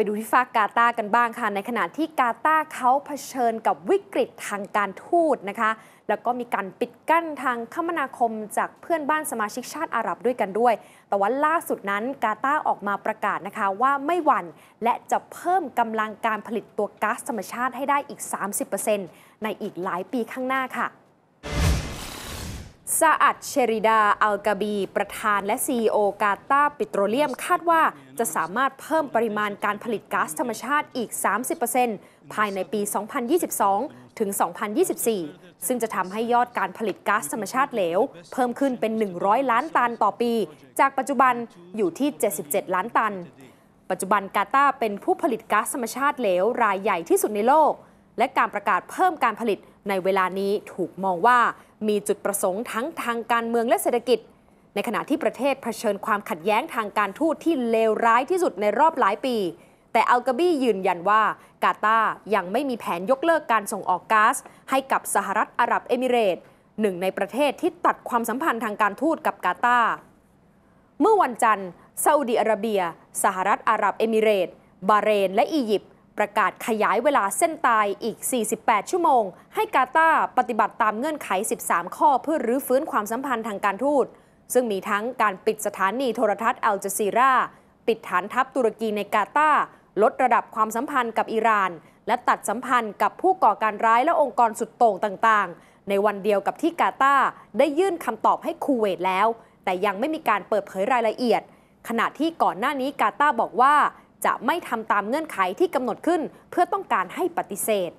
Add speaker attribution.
Speaker 1: ไปดูที่ฟากกาตากันบ้างค่ะ ในขณะที่กาตาเขาเผชิญกับวิกฤตทางการทูตนะคะ แล้วก็มีการปิดกั้นทางคมนาคมจากเพื่อนบ้านสมาชิกชาติอาหรับด้วยกันด้วย แต่ว่าล่าสุดนั้นกาตาออกมาประกาศนะคะว่าไม่หวั่นและจะเพิ่มกำลังการผลิตตัวก๊าซธรรมชาติให้ได้อีก 30%ในอีกหลายปีข้างหน้าค่ะ ซาอัดเชริดา อัลกาบี ประธานและ CEO กาตาปิโตรเลียมคาดว่าจะสามารถเพิ่มปริมาณการผลิตก๊าซธรรมชาติอีก 30%ภายในปี 2022 ถึง 2024 ซึ่งจะทำให้ยอดการผลิตก๊าซธรรมชาติเหลว เพิ่มขึ้นเป็น 100 ล้านตันต่อปี จากปัจจุบันอยู่ที่ 77 ล้านตัน ปัจจุบันกาตาเป็นผู้ผลิตก๊าซธรรมชาติเหลวรายใหญ่ที่สุดในโลก และการประกาศเพิ่มการผลิตในเวลานี้ถูกมองว่ามีจุดประสงค์ทั้งทางการเมืองและเศรษฐกิจ ในขณะที่ประเทศเผชิญความขัดแย้งทางการทูตที่เลวร้ายที่สุดในรอบหลายปี แต่อัลกบียืนยันว่ากาตาร์ยังไม่มีแผนยกเลิกการส่งออกก๊าซให้กับสหรัฐอาหรับเอมิเรตหนึ่งในประเทศที่ตัดความสัมพันธ์ทางการทูตกับกาตาร์เมื่อวันจันทร์ซาอุดีอาระเบีย สหรัฐอาหรับเอมิเรต บาเรน และอียิปต์ ประกาศขยายเวลาเส้นตายอีก 48 ชั่วโมง ให้กาตาปฏิบัติตามเงื่อนไข 13 ข้อเพื่อรื้อฟื้นความสัมพันธ์ทางการทูต ซึ่งมีทั้งการปิดสถานีโทรทัศน์อัลจซีรา ปิดฐานทัพตุรกีในกาตาลดระดับความสัมพันธ์กับอิหร่าน และตัดสัมพันธ์กับผู้ก่อการร้ายและองค์กรสุดโต่งต่างๆ ในวันเดียวกับที่กาตาได้ยื่นคำตอบให้คูเวตแล้ว แต่ยังไม่มีการเปิดเผยรายละเอียด ขณะที่ก่อนหน้านี้กาตาบอกว่า จะไม่ทำตามเงื่อนไขที่กำหนดขึ้น เพื่อต้องการให้ปฏิเสธ